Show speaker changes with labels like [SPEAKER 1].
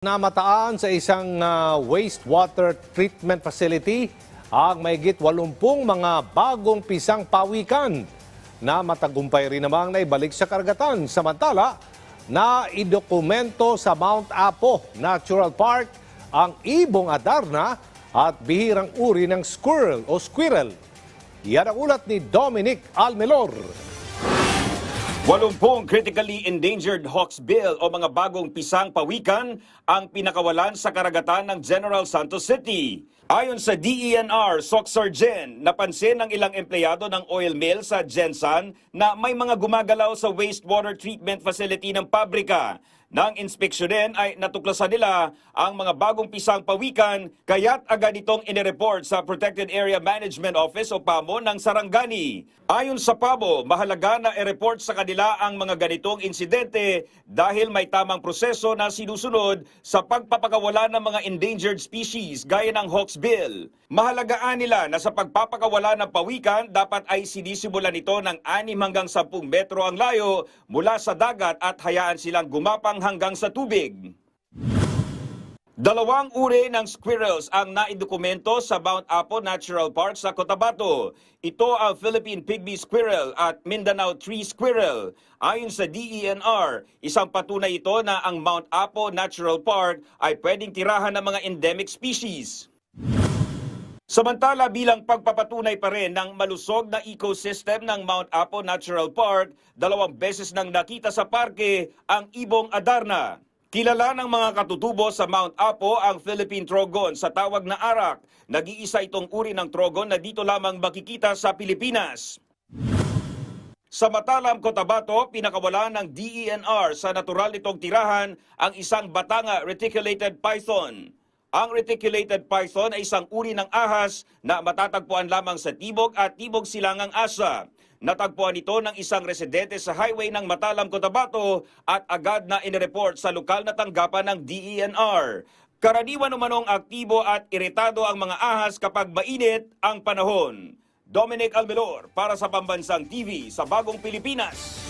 [SPEAKER 1] Namataan sa isang ah, wastewater treatment facility ang mayigit 80 mga bagong pisang pawikan na matagumpay rin namang naibalik sa karagatan. Samantala, na idokumento sa Mount Apo Natural Park ang ibong adarna at bihirang uri ng squirrel o squirrel. Yan ang ulat ni Dominic Almelor.
[SPEAKER 2] 80 critically endangered hawksbill o mga bagong pisang pawikan ang pinakawalan sa karagatan ng General Santos City. Ayon sa DENR, SOC Surgeon, napansin ng ilang empleyado ng oil mill sa Gensan na may mga gumagalaw sa wastewater treatment facility ng pabrika. Nang inspeksyonin ay natuklasan nila ang mga bagong pisang pawikan kaya't agad itong inireport sa Protected Area Management Office o PAMO ng Sarangani. Ayon sa PAMO, mahalaga na i-report sa kanila ang mga ganitong insidente dahil may tamang proseso na sinusunod sa pagpapakawala ng mga endangered species gaya ng hawksbill. Mahalagaan nila na sa pagpapakawala ng pawikan dapat ay sinisimulan ito ng 6 hanggang 10 metro ang layo mula sa dagat at hayaan silang gumapang hanggang sa tubig. Dalawang uri ng squirrels ang naidokumento sa Mount Apo Natural Park sa Cotabato. Ito ang Philippine Pygmy Squirrel at Mindanao Tree Squirrel. Ayon sa DENR, isang patunay ito na ang Mount Apo Natural Park ay pwedeng tirahan ng mga endemic species. Samantala bilang pagpapatunay pa rin ng malusog na ecosystem ng Mount Apo Natural Park, dalawang beses nang nakita sa parke ang ibong adarna. Kilala ng mga katutubo sa Mount Apo ang Philippine Trogon sa tawag na arak. Nag-iisa itong uri ng trogon na dito lamang makikita sa Pilipinas. Sa Matalam, Cotabato, pinakawala ng DENR sa natural nitong tirahan ang isang batanga reticulated python. Ang reticulated python ay isang uri ng ahas na matatagpuan lamang sa Tibog at Tibog Silangang Asa. Natagpuan ito ng isang residente sa highway ng Matalam, Cotabato at agad na inireport sa lokal na tanggapan ng DENR. Karaniwan umanong aktibo at iritado ang mga ahas kapag mainit ang panahon. Dominic Almelor para sa Pambansang TV sa Bagong Pilipinas.